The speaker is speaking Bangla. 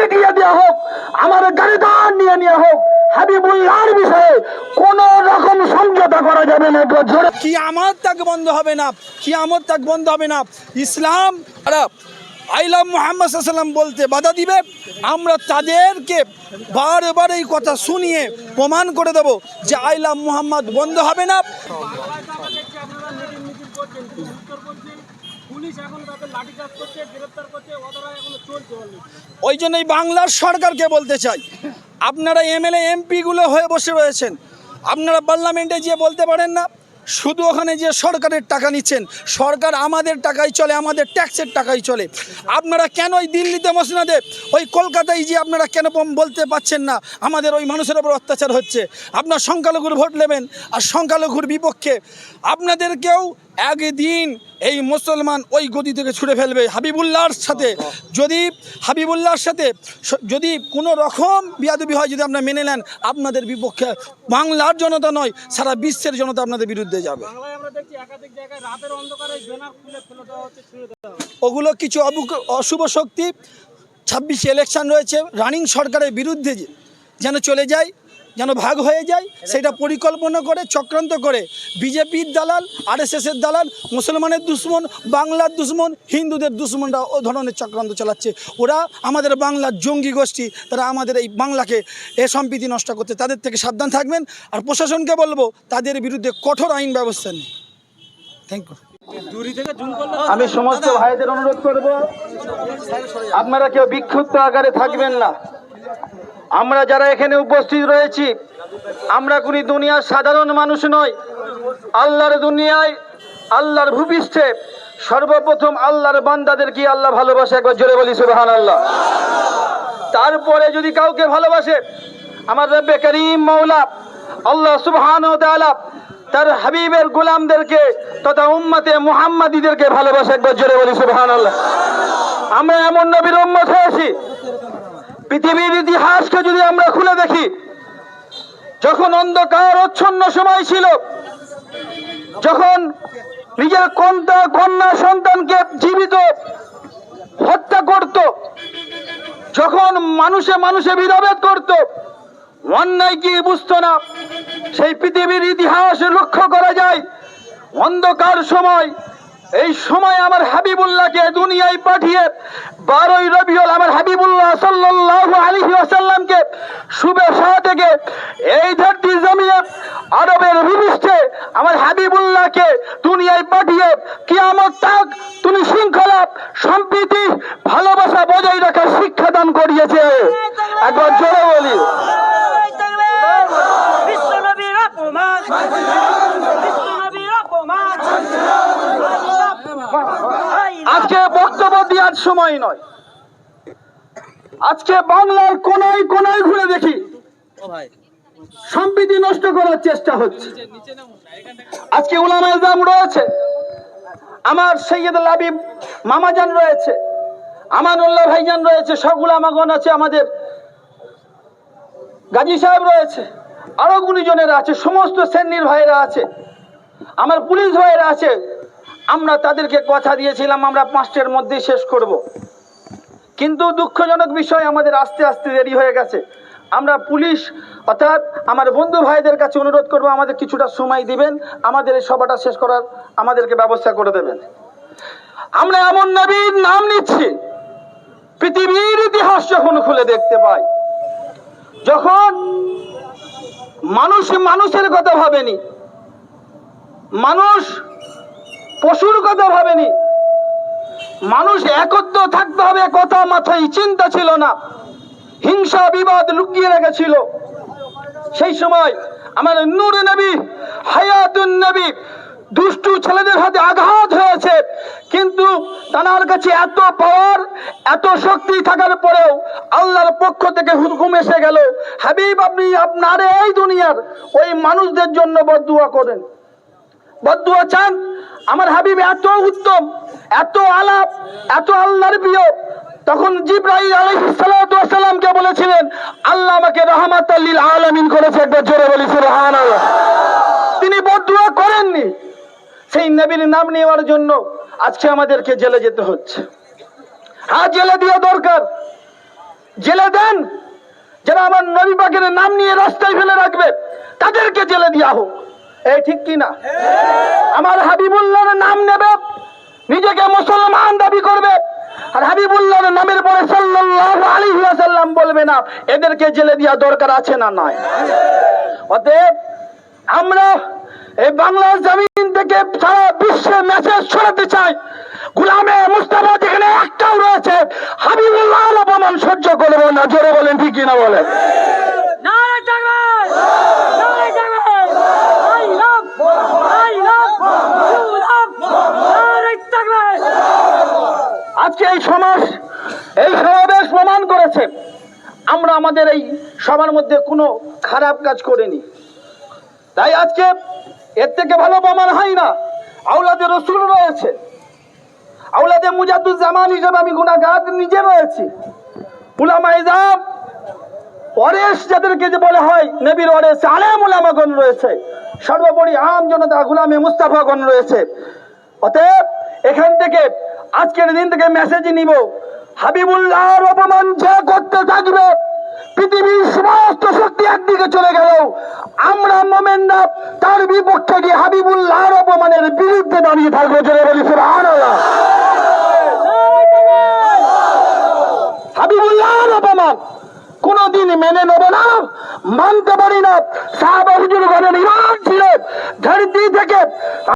মিটিয়ে দেওয়া হোক, আমার গাড়িদার নিয়ে নেওয়া হোক, হাবিবুল্লাহর বিষয়ে কোন রকম সমঝোতা করা যাবে না জোরে। কি আমার তাক বন্ধ হবে না কি আমার তাক বন্ধ হবে না। ইসলাম খারাপ আইলাম মোহাম্মদ সাল্লাম বলতে বাধা দিবে। আমরা তাদেরকে বারবার এই কথা শুনিয়ে প্রমাণ করে দেব যে আইলাম মোহাম্মদ বন্ধ হবে না পুলিশ এখন তাদের লাঠিচার্জ করছে গ্রেপ্তার করছে ওদের এখনও চলছে ওই জন্যই বাংলার সরকারকে বলতে চাই। আপনারা এমএলএ, এমপিগুলো হয়ে বসে রয়েছেন। আপনারা পার্লামেন্টে গিয়ে বলতে পারেন না, শুধু ওখানে যে সরকারের টাকা নিচ্ছেন। সরকার আমাদের টাকাই চলে, আমাদের ট্যাক্সের টাকাই চলে। আপনারা কেন ওই দিল্লিতে মসনাদে ওই কলকাতায় যে আপনারা কেন বলতে পাচ্ছেন না? আমাদের ওই মানুষের ওপর অত্যাচার হচ্ছে। আপনার সংখ্যালঘুর ভোট নেবেন, আর সংখ্যালঘুর বিপক্ষে আপনাদেরকেও একদিন এই মুসলমান ওই গদি থেকে ছুড়ে ফেলবে হাবিবুল্লাহর সাথে। যদি হাবিবুল্লাহর সাথে যদি কোনো রকম বিয়াদবি হয় যদি আপনারা মেনে নেন আপনাদের বিপক্ষে বাংলার জনতা নয় সারা বিশ্বের জনতা আপনাদের বিরুদ্ধে যাবে। বাংলায় আমরা দেখছি একাধিক জায়গায় রাতের অন্ধকারে ব্যানার খুলে ফেলে দেওয়া হচ্ছে ছিঁড়ে দেওয়া হচ্ছে। ওগুলো কিছু অশুভ শক্তি ছাব্বিশে ইলেকশন রয়েছে রানিং সরকারের বিরুদ্ধে যে- যেন চলে যায়। যেন ভাগ হয়ে যায় সেটা পরিকল্পনা করে চক্রান্ত করে। বিজেপির দালাল আরএসএসের দালাল মুসলমানের দুশ্মন বাংলার দুশ্মন হিন্দুদের দুশ্মনরা ও ধরনের চক্রান্ত চালাচ্ছে। ওরা আমাদের বাংলার জঙ্গি গোষ্ঠী তারা আমাদের এই বাংলাকে এ সম্প্রীতি নষ্ট করতে তাদের থেকে সাবধান থাকবেন। আর প্রশাসনকে বলব তাদের বিরুদ্ধে কঠোর আইন ব্যবস্থা নেই থ্যাংক ইউ থেকে আমি সমস্ত ভাইদের অনুরোধ করব আপনারা কেউ বিক্ষুব্ধ আকারে থাকবেন না। আমরা যারা এখানে উপস্থিত রয়েছি, আমরা কোন দুনিয়ার সাধারণ মানুষ নই। আল্লাহর দুনিয়ায়, আল্লাহর ভূপৃষ্ঠে সর্বপ্রথম আল্লাহর বান্দাদের কি আল্লাহ ভালোবাসে। একবার জোরে বলি সুবহান আল্লাহ তারপরে যদি কাউকে ভালোবাসে, আমার রব্বে করিম মৌলা আল্লাহ সুবহান তার হাবিবের গোলামদেরকে তথা উম্মতে মুহাম্মাদীদেরকে ভালোবাসে। একবার জোরে বলি সুবহান আল্লাহ আমরা এমন নবীর উম্মত হয়েছি পৃথিবীর ইতিহাসকে যদি আমরা খুলে দেখি, যখন অন্ধকার অচ্ছন্ন সময় ছিল, যখন নিজের কন্যা কন্যা সন্তানকে জীবিত হত্যা করত, যখন মানুষে মানুষে বিধাভেদ করত, অন্যায় কি বুঝতো না, সেই পৃথিবীর ইতিহাস লক্ষ্য করা যায়, অন্ধকার সময় এই সময় আমার হাবিবুল্লাহকে দুনিয়ায় পাঠিয়ে বারোই রবিউল আমার হাবিবুল্লাহ সাল্লাল্লাহু আলাইহি ওয়াসাল্লামকে শুভেচ্ছা থেকে এই ধরতি জমিয়ে আরবের ভূমিষ্ঠে আমার হাবিবুল্লাহকে দুনিয়ায় পাঠিয়ে কিয়ামত তাক তুমি শৃঙ্খলা, সম্প্রীতি, ভালোবাসা বজায় রাখার শিক্ষা দান করিয়েছে। একবার জোরে বলি বিশ্বনবীর অপমান বিশ্বনবীর অপমান আজকে বক্তব্য সময় নয়। আজকে বাংলার কোনায় কোনায় ঘুরে দেখি। সম্প্রীতি নষ্ট করার চেষ্টা হচ্ছে। আজকে উলামা ইসলাম রয়েছে। আমার সৈয়দ লাবিব মামাজান রয়েছে। আমানুল্লাহ ভাইজান রয়েছে। সবগুলো আমাগণ আছে আমাদের। গাজী সাহেব রয়েছে। আরও গুণীজনেরা আছে। সমস্ত শ্রেণির ভাইয়েরা আছে। আমার পুলিশ ভাইয়েরা আছে। আমরা তাদেরকে কথা দিয়েছিলাম, আমরা পাঁচটার মধ্যে শেষ করব। কিন্তু দুঃখজনক বিষয় আমাদের আস্তে আস্তে দেরি হয়ে গেছে আমরা পুলিশ, অর্থাৎ আমার বন্ধু ভাইদের কাছে অনুরোধ করব, আমাদের কিছুটা সময় দিবেন, আমাদের এই সভাটা শেষ করার, আমাদেরকে ব্যবস্থা করে দেবেন আমরা এমন নবীর নাম নিচ্ছি, পৃথিবীর ইতিহাস যখন খুলে দেখতে পাই, যখন মানুষ মানুষের কথা ভাবেনি, মানুষ পশুর কথা ভাবেনি। মানুষ একত্র থাকতে হবে কথা মাথায় চিন্তা ছিল না। হিংসা, বিবাদ লুকিয়ে রেখেছিল। সেই সময় আমার নূর নবী, হায়াতুন নবী দুষ্টু ছেলেদের হাতে আঘাত হয়েছে। কিন্তু তার কাছে এত পাওয়ার এত শক্তি থাকার পরেও আল্লাহর পক্ষ থেকে হুকুম এসে গেল, হাবিব আপনি আপনার এই দুনিয়ার ওই মানুষদের জন্য বদুয়া করেন। বদুয়া চান। আমার হাবিব এত উত্তম, এত আলাপ, এত আল্লাহর প্রিয়। তখন জিব্রাহিম আলাইহিস সালাতু বলেছিলেন, আল্লাহ আমাকে রহমাতাল লিল আলামিন করেছে একবার জোরে বলি, সুবহানাল্লাহ। তিনি বদুয়া করেননি। সেই নবীর নাম নেওয়ার জন্য আজকে আমাদেরকে জেলে যেতে হচ্ছে। হ্যাঁ জেলে দেওয়া দরকার। জেলে দেন। যারা আমার নবী পাকের নাম নিয়ে রাস্তায় ফেলে রাখবে, তাদেরকে জেলে দেওয়া হোক। এই ঠিক কি না? আমার হাবিবুল্লাহর নাম নেবে, নিজেকে মুসলমান দাবি করবে। আর হাবিবুল্লাহর নামের পরে সাল্লাল্লাহু আলাইহি ওয়াসাল্লাম বলবে না, এদেরকে জেলে দেওয়া দরকার আছে না নয় অতএব আমরা এই বাংলার জমিন থেকে সারা বিশ্বে মেসেজ ছড়াতে চাই। গুলামে মুস্তাফা যেখানে একটাও রয়েছে হাবিবুল্লাহ অপমান সহ্য করব না। জোরে বলেন, ঠিক কিনা বলেন নারায় থাকবে নারায় থাকবে I love I love you love নারায় থাকবে আজকে এই সমাজ, এই সমাবেশ প্রমাণ করেছে। আমরা আমাদের এই সবার মধ্যে কোনো খারাপ কাজ করিনি। তাই আজকে এর থেকে ভালো প্রমাণ হয় না। আউলাদে রসুল রয়েছে। আউলাদে মুজাদুজ্জামান হিসেবে আমি গুণাগার নিজে রয়েছি। উলামা ওয়ারেস যাদেরকে যে বলা হয়, নবীর ওয়ারেস আলেম উলামাগণ রয়েছে। সর্বোপরি আম জনতা, গুলামে মুস্তাফাগণ রয়েছে। অতএব এখান থেকে আজকের দিন থেকে মেসেজ নিব। হাবিবুল্লাহর অপমান যে করতে থাকবে, পৃথিবীর সমস্ত শক্তি একদিকে চলে গেল। আমরা মোমেনরা তার বিপক্ষে গিয়ে হাবিবুল্লাহর অপমানের বিরুদ্ধে দাঁড়িয়ে থাকব চলে বলি হাবিবুল্লাহর অপমান কোনদিন মেনে নেব না, মানতে পারি না। সাহাবা হুজুর গণের ইমান ছিল ধরতি থেকে